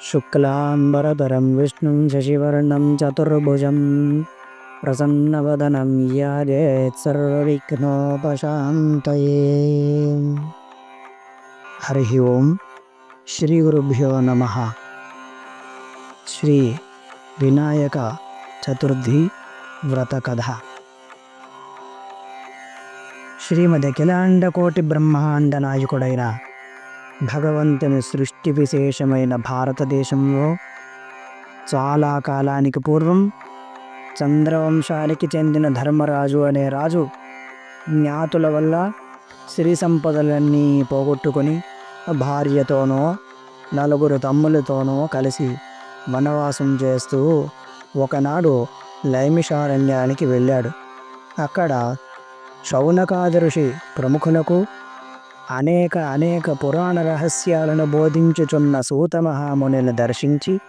శుక్లాంబరధరం విష్ణుం శశివర్ణం చతుర్భుజం ప్రసన్నవదనం యాజేత్ సర్వవిఘ్నోపశాంతయే హరి ఓం శ్రీ గురుభ్యో నమ శ్రీ వినాయక చతుర్థి వ్రత కథ శ్రీమద్ అఖిలాండ కోటి బ్రహ్మాండ నాయకుడైన భగవంతుని సృష్టి విశేషమైన భారతదేశంలో చాలా కాలానికి పూర్వం చంద్రవంశానికి చెందిన ధర్మరాజు అనే రాజు జ్ఞాతుల వల్ల సిరి సంపదలన్నీ పోగొట్టుకొని భార్యతోనో నలుగురు తమ్ములతోనో కలిసి వనవాసం చేస్తూ ఒకనాడు లైమిషారణ్యానికి వెళ్ళాడు. అక్కడ శౌనకాదృషి ప్రముఖులకు అనేక అనేక పురాణ రహస్యాలను బోధించుచున్న సూత మహామునిని దర్శించి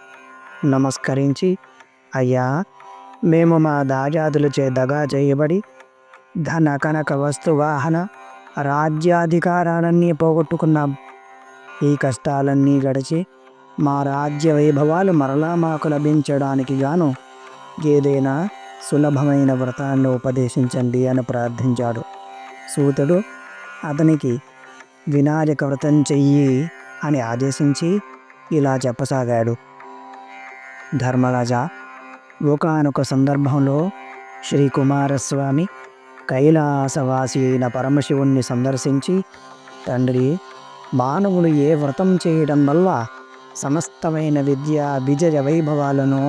నమస్కరించి అయ్యా మేము మా దాజాదులచే దగా చేయబడి ధన కనక వస్తువాహన రాజ్యాధికారాలన్నీ పోగొట్టుకున్నాం. ఈ కష్టాలన్నీ గడిచి మా రాజ్య వైభవాలు మరలా మాకు లభించడానికి గాను ఏదైనా సులభమైన వ్రతాన్ని ఉపదేశించండి అని ప్రార్థించాడు. సూతుడు అతనికి వినాయక వ్రతం చెయ్యి అని ఆదేశించి ఇలా చెప్పసాగాడు. ధర్మరాజా ఒకనొక సందర్భంలో శ్రీ కుమారస్వామి కైలాసవాసి అయిన పరమశివుణ్ణి సందర్శించి తండ్రి మానవులు ఏ వ్రతం చేయడం వల్ల సమస్తమైన విద్య విజయ వైభవాలను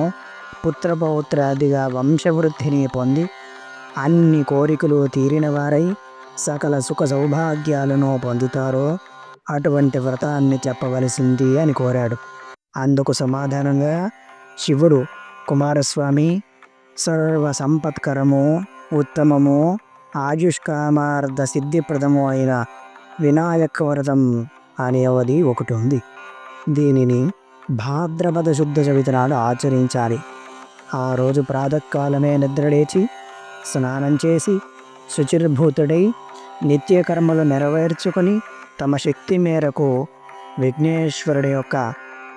పుత్రపౌత్రాదిగా వంశవృద్ధిని పొంది అన్ని కోరికలు తీరిన వారై సకల సుఖ సౌభాగ్యాలను పొందుతారో అటువంటి వ్రతాన్ని చెప్పవలసింది అని కోరాడు. అందుకు సమాధానంగా శివుడు కుమారస్వామి సర్వ సంపత్కరము ఉత్తమము ఆయుష్కామార్థ సిద్ధిప్రదము అయిన వినాయక వ్రతం అనేవది ఒకటి ఉంది. దీనిని భాద్రపద శుద్ధ చవితి నాడు ఆచరించాలి. ఆ రోజు ప్రాతకాలమే నిద్రలేచి స్నానం చేసి శుచిర్భూతుడై నిత్యకర్మలు నెరవేర్చుకొని తమ శక్తి మేరకు విఘ్నేశ్వరుడి యొక్క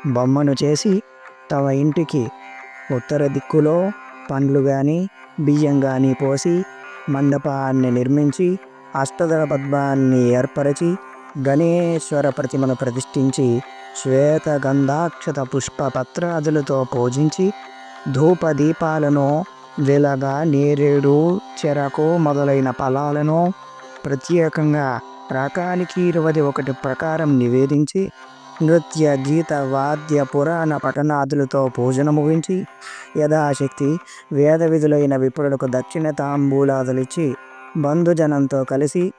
బొమ్మను చేసి తమ ఇంటికి ఉత్తర దిక్కులో పండ్లు కానీ బియ్యం కానీ పోసి మండపాన్ని నిర్మించి అష్టదళ పద్మాన్ని ఏర్పరిచి గణేశ్వర ప్రతిమను ప్రతిష్ఠించి శ్వేత గంధాక్షత పుష్ప పత్రాదులతో పూజించి ధూప దీపాలను వెలగ నేరేడు చెరకు మొదలైన ఫలాలను ప్రత్యేకంగా రకానికి ఇరవై ఒకటి ప్రకారం నివేదించి నృత్య గీత వాద్య పురాణ పఠనాదులతో పూజన ముగించి యథాశక్తి వేద విధులైన విపురులకు దక్షిణ తాంబూలాదులిచ్చి బంధుజనంతో కలిసి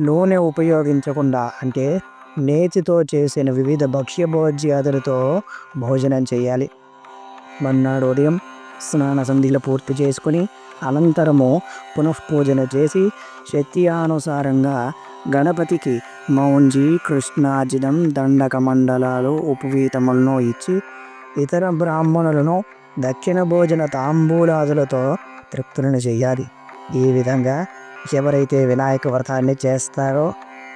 నూనె ఉపయోగించకుండా అంటే నేతితో చేసిన వివిధ భక్ష్యభోజ్యాదులతో భోజనం చేయాలి. మన్నాడు ఉదయం స్నాన సంధిలో పూర్తి చేసుకుని అనంతరము పునఃపూజన చేసి శక్తియానుసారంగా గణపతికి మౌంజి కృష్ణాజినం దండక మండలాలు ఉపవీతములను ఇచ్చి ఇతర బ్రాహ్మణులను దక్షిణ భోజన తాంబూలాదులతో తృప్తులను చేయాలి. ఈ విధంగా ఎవరైతే వినాయక వ్రతాన్ని చేస్తారో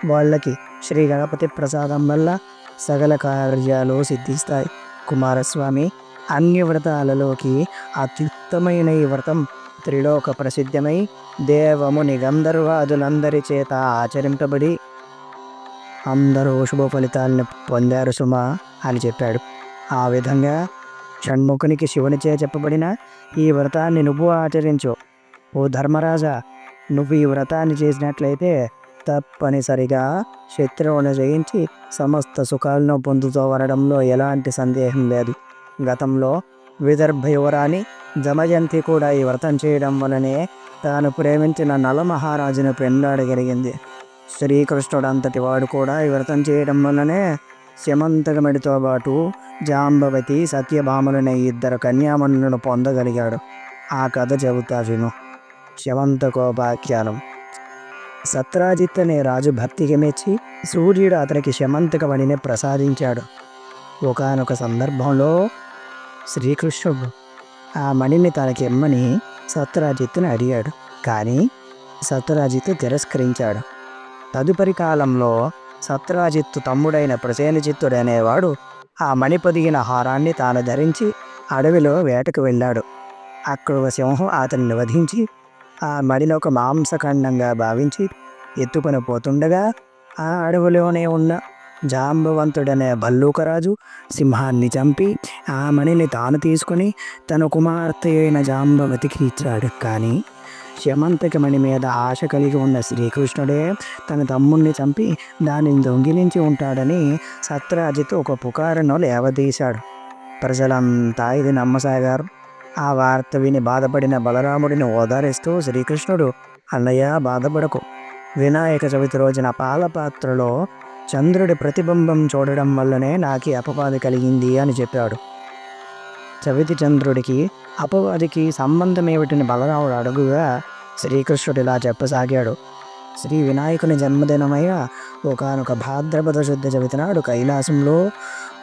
వాళ్ళకి శ్రీ గణపతి ప్రసాదం వల్ల సకల కార్యాలు సిద్ధిస్తాయి. కుమారస్వామి అన్ని వ్రతాలలోకి అత్యుత్తమైన ఈ వ్రతం త్రిలోక ప్రసిద్ధమై దేవముని గంధర్వాదులందరి చేత ఆచరింపబడి అందరూ శుభ ఫలితాలను పొందారు సుమ అని చెప్పాడు. ఆ విధంగా షణ్ముఖునికి శివునిచే చెప్పబడిన ఈ వ్రతాన్ని నువ్వు ఆచరించు. ఓ ధర్మరాజా నువ్వు ఈ వ్రతాన్ని చేసినట్లయితే తప్పనిసరిగా శత్రువును జయించి సమస్త సుఖాలను పొందుతూ వరడంలో ఎలాంటి సందేహం లేదు. గతంలో విదర్భ యువరాణి జమయంతి కూడా ఈ వ్రతం చేయడం వలనే తాను ప్రేమించిన నల మహారాజును పెండాడగలిగింది శ్రీకృష్ణుడు అంతటి వాడు కూడా ఈ వ్రతం చేయడం వలనే శమంతకమడితో పాటు జాంబవతి సత్యభామలనే ఇద్దరు కన్యామణులను పొందగలిగాడు. ఆ కథ చెబుతా విను. శమంతకోపాఖ్యానం సత్రాజిత్ అనే రాజు భక్తికి మెచ్చి సూర్యుడు అతనికి శమంతకమణిని ప్రసాదించాడు. ఒకనొక సందర్భంలో శ్రీకృష్ణుడు ఆ మణిని తనకిమ్మని సత్రాజిత్తుని అడిగాడు. కానీ సత్రాజిత్తు తిరస్కరించాడు. తదుపరి కాలంలో సత్రాజిత్తు తమ్ముడైన ప్రసేనజిత్తుడు అనేవాడు ఆ మణి పొదిగిన హారాన్ని తాను ధరించి అడవిలో వేటకు వెళ్ళాడు. అక్కడ ఒక సింహం అతన్ని వధించి ఆ మడిలో ఒక మాంసఖండంగా భావించి ఎత్తుకొని పోతుండగా ఆ అడవిలోనే ఉన్న జాంబవంతుడనే భల్లూకరాజు సింహాన్ని చంపి ఆ మణిని తాను తీసుకొని తన కుమార్తె అయిన జాంబవతికి ఇచ్చాడు. కానీ శమంతకి మణి మీద ఆశ కలిగి ఉన్న శ్రీకృష్ణుడే తన తమ్ముణ్ణి చంపి దానిని దొంగిలించి ఉంటాడని సత్రాజితో ఒక పుకారును లేవదీశాడు. ప్రజలంతా ఇది నమ్మసాగారు. ఆ వార్త విని బాధపడిన బలరాముడిని ఓదారిస్తూ శ్రీకృష్ణుడు అన్నయ్య బాధపడకు. వినాయక చవితి రోజున పాలపాత్రలో చంద్రుడి ప్రతిబింబం చూడడం వల్లనే నాకు అపవాది కలిగింది అని చెప్పాడు. చవితి చంద్రుడికి అపవాదికి సంబంధం ఏమిటని బలరాముడు అడుగుగా శ్రీకృష్ణుడు ఇలా చెప్పసాగాడు. శ్రీ వినాయకుని జన్మదినమయ్య ఒకనొక భాద్రపద శుద్ధ చవితి నాడు కైలాసంలో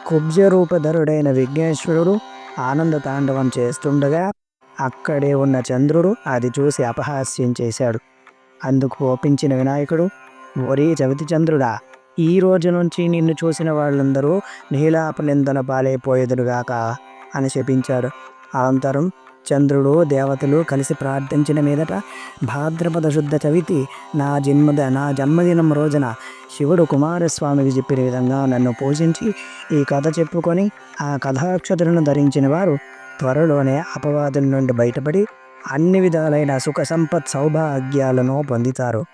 కుబ్జరూపధరుడైన విఘ్నేశ్వరుడు ఆనంద తాండవం చేస్తుండగా అక్కడే ఉన్న చంద్రుడు అది చూసి అపహాస్యం చేశాడు. అందుకు ఒప్పించిన వినాయకుడు ఒరే చవితి చంద్రుడా ఈ రోజు నుంచి నిన్ను చూసిన వాళ్ళందరూ నీలాపనిందన పాలైపోయేదురుగాక అని శపించాడు అనంతరం చంద్రుడు దేవతలు కలిసి ప్రార్థించిన మీదట భాద్రపద శుద్ధ చవితి నా జన్మద నా జన్మదినం రోజున శివుడు కుమారస్వామికి చెప్పిన విధంగా నన్ను పూజించి ఈ కథ చెప్పుకొని ఆ కథాక్షతులను ధరించిన వారు త్వరలోనే అపవాదుల నుండి బయటపడి అన్ని విధాలైన సుఖ సంపత్ సౌభాగ్యాలను పొందుతారు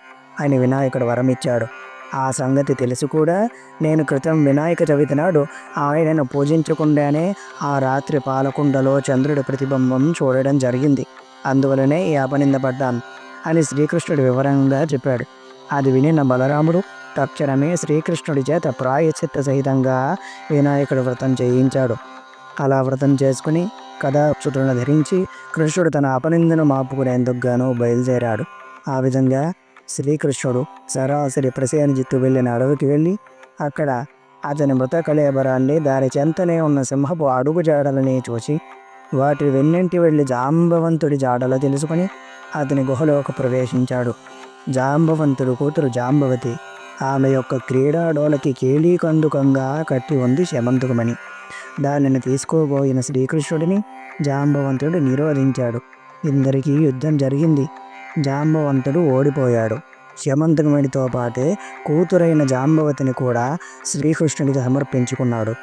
అని వినాయకుడు వరమిచ్చాడు. ఆ సంగతి తెలిసి కూడా. నేను క్రితం వినాయక చవితి నాడు ఆయనను పూజించకుండానే ఆ రాత్రి పాలకుండలో చంద్రుడి ప్రతిబింబం చూడడం జరిగింది. అందువలనే ఈ అపనిందపడ్డాను అని శ్రీకృష్ణుడు వివరంగా చెప్పాడు. అది వినిన బలరాముడు తక్షణమే శ్రీకృష్ణుడి చేత ప్రాయచిత్త సహితంగా వినాయకుడు వ్రతం చేయించాడు. అలా వ్రతం చేసుకుని కథాక్షుతులను ధరించి కృష్ణుడు తన అపనిందను మాపుకునేందుకు గాను బయలుదేరాడు. ఆ విధంగా శ్రీకృష్ణుడు సరాసరి ప్రసేనజిత్తు వెళ్ళిన అడవికి వెళ్ళి అక్కడ అతని మృత కళేబరాన్ని దాని చెంతనే ఉన్న సింహపు అడుగు జాడలని చూసి వాటి వెన్నంటి వెళ్ళి జాంబవంతుడి జాడలు తెలుసుకొని అతని గుహలోకి ప్రవేశించాడు. జాంబవంతుడు కూతురు జాంబవతి ఆమె యొక్క క్రీడాడోలకి కేళీకందుకంగా కట్టి ఉంది శమంతుకమని. దానిని తీసుకోబోయిన శ్రీకృష్ణుడిని జాంబవంతుడు నిరోధించాడు. ఇందరికీ యుద్ధం జరిగింది. జాంబవంతుడు ఓడిపోయాడు. శమంతకమణితో పాటే కూతురైన జాంబవతిని కూడా శ్రీకృష్ణుడికి సమర్పించుకున్నాడు.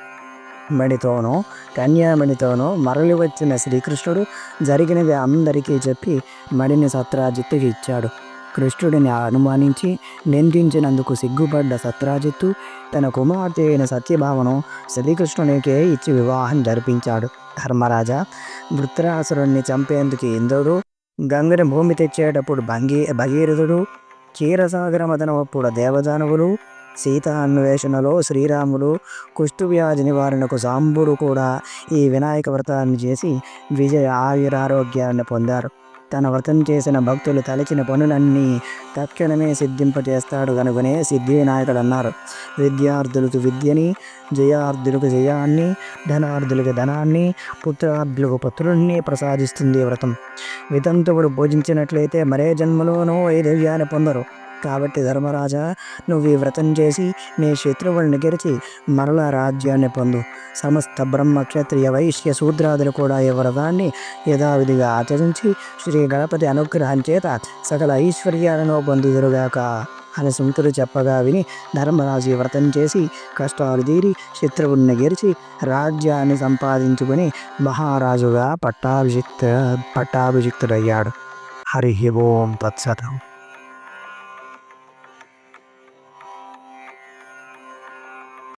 మణితోనూ కన్యామణితోనూ మరలి వచ్చిన శ్రీకృష్ణుడు జరిగినది అందరికీ చెప్పి మణిని సత్రాజిత్తుకి ఇచ్చాడు. కృష్ణుడిని అనుమానించి నిందించినందుకు సిగ్గుపడ్డ సత్రాజిత్తు తన కుమార్తె అయిన సత్యభామను శ్రీకృష్ణునికే ఇచ్చి వివాహం జరిపించాడు. ధర్మరాజా వృత్రాసురుణ్ణి చంపేందుకు ఇంద్రుడు గంగని భూమి తెచ్చేటప్పుడు భంగీ భగీరథుడు క్షీరసాగర మదనప్పుడు దేవదానవులు సీత అన్వేషణలో శ్రీరాములు కుష్ఠువ్యాధి నివారణకు సాంబుడు కూడా ఈ వినాయక వ్రతాన్ని చేసి విజయ ఆయురారోగ్యాన్ని పొందారు. తన వ్రతం చేసిన భక్తులు తలచిన పనులన్నీ తక్షణమే సిద్ధింపజేస్తాడు కనుకనే సిద్ధివినాయకుడు అన్నారు విద్యార్థులకు విద్యని జయార్థులకు జయాన్ని ధనార్థులకు ధనాన్ని పుత్రార్థులకు పుత్రుల్ని ప్రసాదిస్తుంది వ్రతం. వితంతువుడు పూజించినట్లయితే మరే జన్మలోనూ వైదవ్యాన్ని పొందరు. కాబట్టి ధర్మరాజా నువ్వు ఈ వ్రతం చేసి నీ శత్రువులను గెలిచి మరల రాజ్యాన్ని పొందు. సమస్త బ్రహ్మ క్షత్రియ వైశ్య శూద్రాదులు కూడా ఈ వ్రతాన్ని యథావిధిగా ఆచరించి శ్రీ గణపతి అనుగ్రహం చేత సకల ఐశ్వర్యాలను పొందుదురుగాక అని సుంకుడు చెప్పగా విని ధర్మరాజు వ్రతం చేసి కష్టాలు తీరి శత్రువుని గెలిచి రాజ్యాన్ని సంపాదించుకొని మహారాజుగా పట్టాభిషిక్త పట్టాభిషిక్తుడయ్యాడు. హరి ఓం తత్సతం.